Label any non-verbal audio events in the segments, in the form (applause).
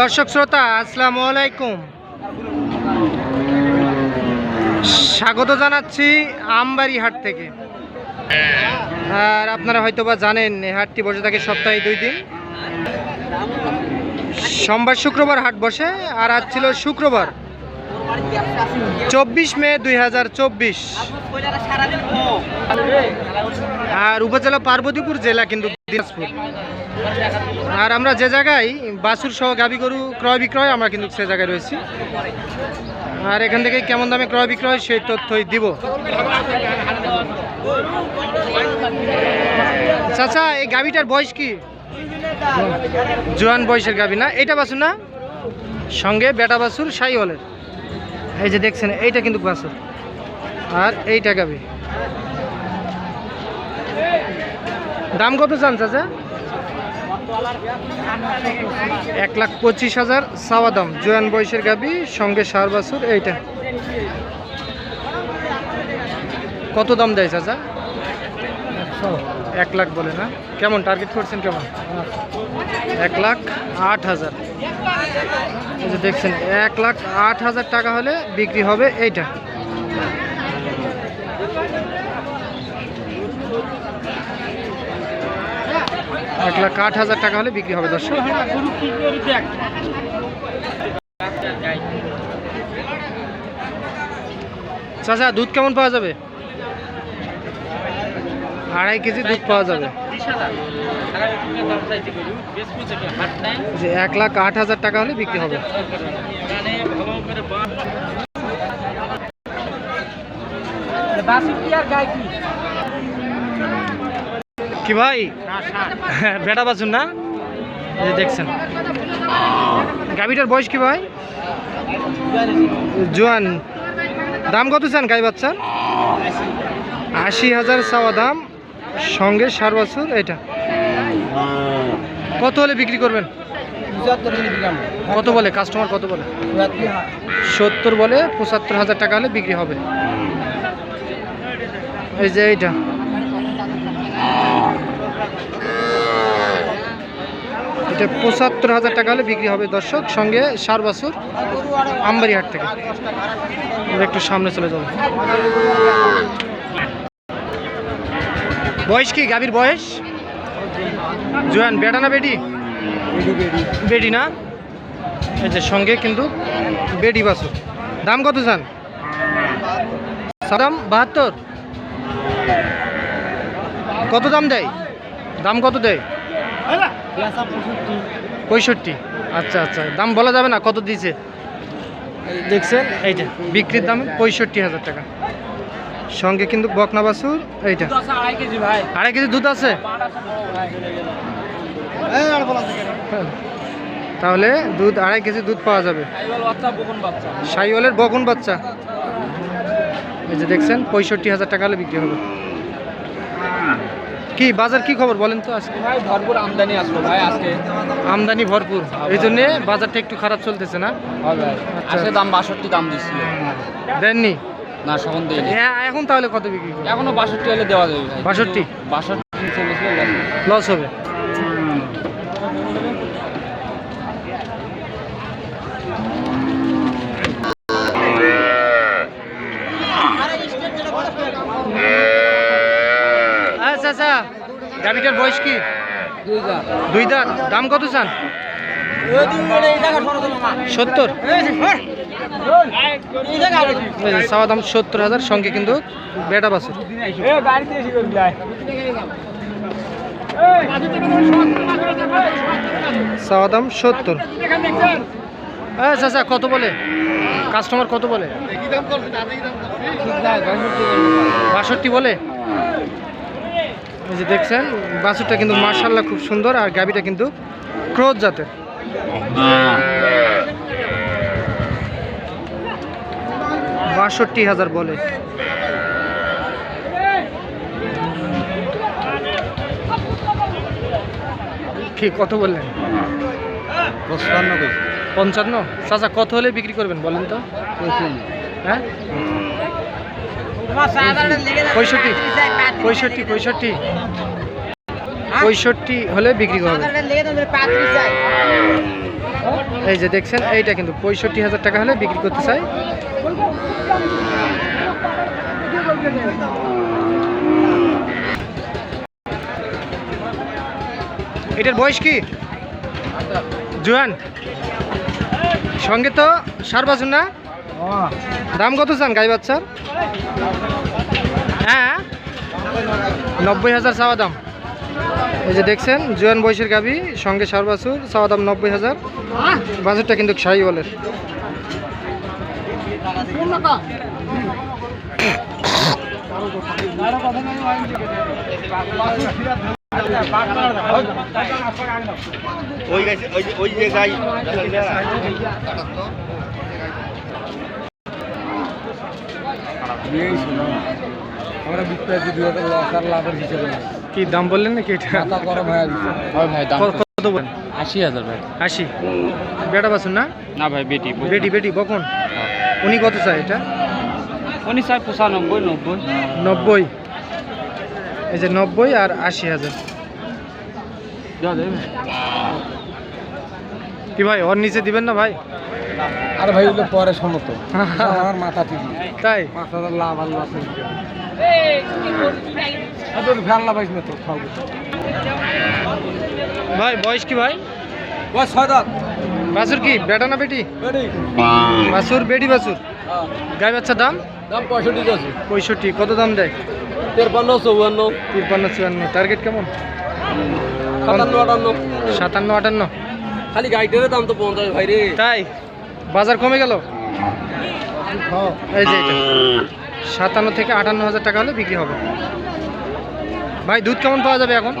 দর্শক শ্রোতা, আসসালামু আলাইকুম। স্বাগত জানাচ্ছি আমবাড়ি হাট থেকে। আর আপনারা হয়তো বা জানেন হাটটি বসে থাকে সপ্তাহে দুই দিন। সোমবার শুক্রবার হাট বসে, আর আজ ছিল শুক্রবার, চব্বিশ মে দুই হাজার চব্বিশ। আর উপজেলা পার্বতীপুর জেলা কিন্তু দিনাজপুর। আর আমরা যে জায়গায় বাছুর সহ গাবি গরু ক্রয় বিক্রয়, আমরা কিন্তু সে জায়গায় রয়েছি। আর এখান থেকে কেমন দামে ক্রয় বিক্রয় সেই তথ্যই দিব। চাচা, এই গাবিটার বয়স কি? জোয়ান বয়সের গাবি না? এটা বাছুর না? সঙ্গে বেটা বাছুর, সাইওয়ালের। এই যে দেখছেন, এইটা কিন্তু বাছুর। আর এইটা গাবি দাম কত চান চাচা? এক লাখ পঁচিশ হাজার সাওয়া দাম। জোয়ান বয়সের গাবি সঙ্গে সার বাছুর এইটা। কত দাম দেয় চাচা? এক লাখ বলে না? কেমন টার্গেট করছেন কেমন? এক লাখ আট হাজার। দেখছেন এক লাখ আট হাজার টাকা হলে বিক্রি হবে এইটা। এক লাখ আট হাজার টাকা হলে বিক্রি হবে, দর্শক। চাচা, দুধ কেমন পাওয়া যাবে? আড়াই কেজি দুধ পাওয়া যাবে। যে এক লাখ আট হাজার টাকা হলে বিক্রি হবে। কি ভাই? বেটা বাছুন না? এই দেখছেন। গাভিটার বয়স কি ভাই? জোয়ান। দাম কত চান গাই বাচ্চার আশি হাজার চাওয়া দাম, সঙ্গে সার বাছুর এটা কত হলে বিক্রি করবেন? কত বলে? কাস্টমার কত বলে? সত্তর বলে, পঁচাত্তর হাজার টাকা হলে বিক্রি হবে। এই যে এইটা। এটা পঁচাত্তর হাজার টাকা হলে বিক্রি হবে দর্শক। সঙ্গে সার বাছুর আমবাড়ি হাট থেকে একটু সামনে চলে যাব। বয়স কি? গাভীর বয়স? জোয়ান, বেটা না বেডি বেডি না? এই যে সঙ্গে কিন্তু বেডি বাছুর। দাম কত চান? দাম বাহাত্তর। কত দাম দেয়? দাম কত দেয়? পঁয়ষট্টি। আচ্ছা আচ্ছা। দাম বলা যাবে না কত দিয়েছে? দেখছেন? এইটা বিক্রির দাম পঁয়ষট্টি হাজার টাকা। সঙ্গে কিন্তু বকনা বাছুর এইটা। আড়াই কেজি দুধ আছে? তাহলে দুধ আড়াই কেজি দুধ পাওয়া যাবে। সাইওয়ালের বগুন বাচ্চা। এই যে দেখছেন পঁয়ষট্টি হাজার টাকা হলে বিক্রি হবে। কি বাজার কি খবর বলেন তো আজকে? ভাই ভরপুর আমদানি আসলো ভাই আজকে। আমদানি ভরপুর। এই জন্যে বাজারটা একটু খারাপ চলতেছে না? ভাই। আজকে দাম বাষট্টি দাম দিচ্ছিল। দেননি? না সখন হ্যাঁ এখন তাহলে কত বিক্রি? এখনও বাষট্টি হলে দেওয়া যাবে ভাই। বাষট্টি? বাষট্টি লস হবে। গাড়িটার বয়স কি? দুই হাজার দুই দাঁত। দাম কত চান? সত্তর। চাওয়া দাম সত্তর হাজার সঙ্গে কিন্তু বেটা বাসুর চাওয়া দাম সত্তর। আচ্ছা আচ্ছা কত বলে? কাস্টমার কত বলে? বাষট্টি বলে? এই যে দেখছেন বাছুরটা কিন্তু মার্শাল্লাহ খুব সুন্দর আর গাবিটা কিন্তু ক্রোধ জাতের। বাষট্টি হাজার বলে। কি কত বললেন? পঞ্চান্ন? চাচা কত হলে বিক্রি করবেন বলেন তো? হ্যাঁ? পঁয়ষট্টি। পঁয়ষট্টি পঁয়ষট্টি। পঁয়ষট্টি হলে বিক্রি হবে এই যে দেখছেন এইটা কিন্তু পঁয়ষট্টি হাজার টাকা হলে বিক্রি করতে চাই। এটার বয়স কি? জুয়ান। সঙ্গে তো সার বাছুর না? দাম কত চান গাই বাচ্চার? হ্যাঁ? নব্বই হাজার চাওয়া দাম। এই যে দেখছেন, জুয়ান বয়সের গাবি সঙ্গে সার বাছুর চাওয়া দাম নব্বই হাজার। বাছুরটা কিন্তু সাই বলের ওই ওই যে গাই। আমরা বিক্রি আছি দুই হাজার লস আর লাভের হিসেবে কি দাম বললেন নাকি এটা? মাথা গরম হয়ে গেছে হয় ভাই দাম কত বলেন? আশি হাজার ভাই। আশি? বেটা বাছুর না? না ভাই বেটি বেটি বেটি বকন? উনি কত চাই এটা? উনি স্যার পঁচানব্বই নব্বই। নব্বই? এই যে নব্বই আর আশি হাজার। কি ভাই ওর নিচে দিবেন না ভাই? আর ভাই ওগুলো পরে সমত (laughs) আমার মাথা ঠিক তাই? পাঁচ হাজার লাভ আর লস ফ্যান লাগাইস না তো খাব ভাই বয়স কি ভাই? বস ছয় দাঁত বাছুর কি বেটা না বেটি? বাছুর বেটি বাছুর? গাই বাচ্চার দাম? দাম পঁয়ষট্টি আছে। পঁয়ষট্টি কত দাম দেয়? তেরপান্ন চৌয়ান্ন। তিরপান্ন চুয়ান্ন টার্গেট কেমন? সাতান্ন আটান্ন। সাতান্ন আটান্ন। খালি গাইডের দাম তো পঞ্চাশ ভাই রে তাই? বাজার কমে গেল? এই যে এটা। সাতান্ন থেকে আটান্ন হাজার টাকা হলে বিক্রি হবে। ভাই দুধ কেমন পাওয়া যাবে এখন?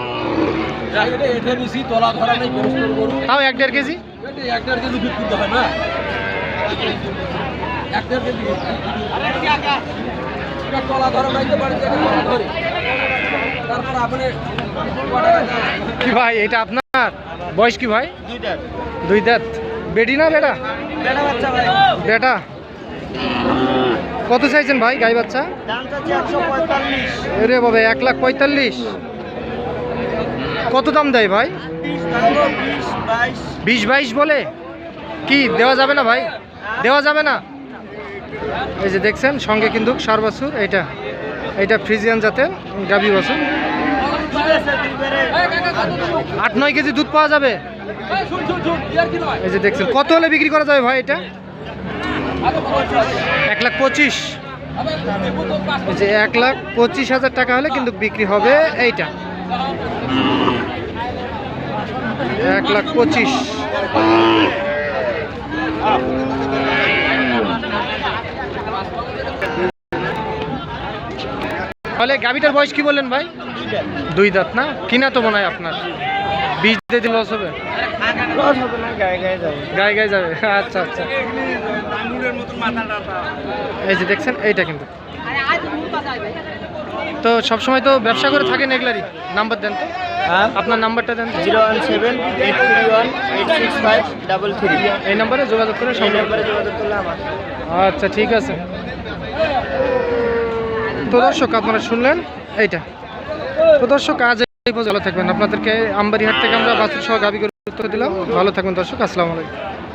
তাও এক দেড় কেজি? হয় কি ভাই এটা আপনার? বয়স কি ভাই? দুইটা দুই দাঁত? বেটি না বেটা বেড়া বেটা কত চাইছেন ভাই গাই বাচ্চা? রে বাবা এক লাখ পঁয়তাল্লিশ। কত দাম দেয় ভাই? বিশ বাইশ। বলে? কি দেওয়া যাবে না ভাই? দেওয়া যাবে না? এই যে দেখছেন সঙ্গে কিন্তু সার বাছুর এইটা। এইটা ফ্রিজিয়ান জাতের গাবি বাছুর। আট নয় কেজি দুধ পাওয়া যাবে? এই যে দেখছেন, কত হলে বিক্রি করা যাবে ভাই এটা? এক লাখ পঁচিশ। এই যে এক লাখ পঁচিশ হাজার টাকা হলে কিন্তু বিক্রি হবে এইটা। এক লাখ পঁচিশ। তাহলে গাবিটার বয়স কি বললেন ভাই? দুই দাঁত না? কিনা তো মনে হয় আপনার। বীজ দিলে লস হবে? লস হবে না গায়ে গায়ে যাবে। গায়ে গায়ে যাবে? আচ্ছা আচ্ছা। এই যে দেখছেন এইটা কিন্তু। তো সবসময় তো ব্যবসা করে থাকেন এগুলারই। নাম্বার দেন তো। হ্যাঁ? আপনার নাম্বারটা দেন zero one seven eight three one eight six five double three. এই নাম্বারে যোগাযোগ করে সম্পর্ক নাম্বারে যোগাযোগ করলে আমার। আচ্ছা ঠিক আছে। তো দর্শক আপনারা শুনলেন এইটা। তো দর্শক আজ ভালো থাকবেন। আপনাদেরকে আমবাড়িহাট থেকে আমরা বাছুর সহ গাবি করে দিলাম। ভালো থাকবেন দর্শক, আসসালামু আলাইকুম।